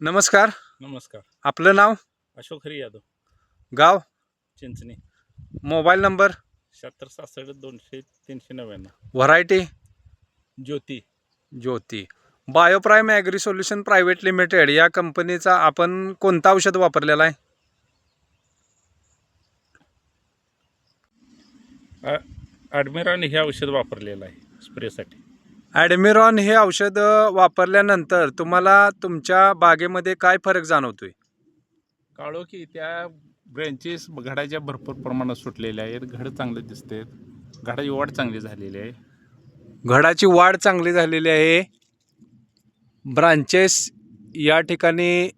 नमस्कार. नमस्कार. आपलं नाव? अशोक हरी यादव. गाव? चिंचणी. Mobile number? शहात्तर सहासष्ट दोनशे तीनशे नव्याण्णव. Variety? Jyoti. Jyoti. Bioprime agri solution private limited या कंपनीचा आपण कोणतं औषध वापरलेलं आहे? ॲडमिराने हे औषध वापरलेलं आहे स्प्रेसाठी. ॲडमिरॉन हे औषध वापरल्यानंतर तुम्हाला तुमच्या बागेमध्ये काय फरक जाणवतोय? काळो की त्या ब्रँचेस घडाच्या भरपूर प्रमाणात सुटलेल्या आहेत. घडं चांगले दिसते घडाची वाढ चांगली झालेली आहे. घडाची वाढ चांगली झालेली आहे. ब्रांचेस या ठिकाणी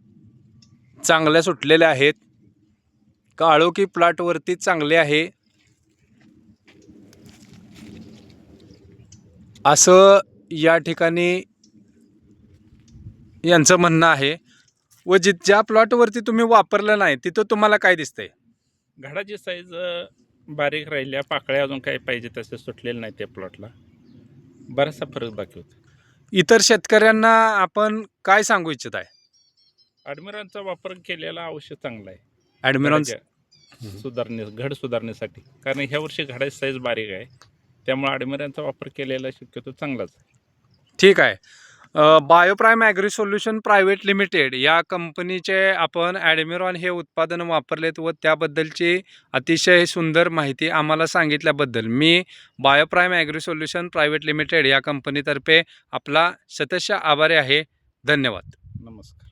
चांगल्या सुटलेल्या आहेत. काळोखी प्लॉटवरती चांगले आहे. असं या ठिकाणी यांचं म्हणणं आहे. व जि ज्या प्लॉटवरती तुम्ही वापरलं नाही तिथं तुम्हाला काय दिसतंय? घडाची साईज बारीक राहिल्या पाकळ्या अजून काही पाहिजे तसे सुटलेले नाही त्या प्लॉटला बराचसा फरक दाखवतो इतर शेतकऱ्यांना आपण काय सांगू इच्छित आहे? ॲडमिरानचा वापर केलेला औषध चांगला आहे. ॲडमिरॉन घडाच्या सुधारणे घड सुधारण्यासाठी कारण ह्या वर्षी घडाची साईज बारीक आहे. त्यामुळे ॲडमिरानचा वापर केलेला शक्यतो चांगलाच आहे. ठीक आहे. Bioprime agri solution private limited या कंपनीचे आपण ॲडमिरॉन हे उत्पादन वापरलेत व त्याबद्दलची अतिशय सुंदर माहिती आम्हाला सांगितल्याबद्दल मी Bioprime agri solution private limited या कंपनीतर्फे आपला शतश आभारी आहे. धन्यवाद. नमस्कार.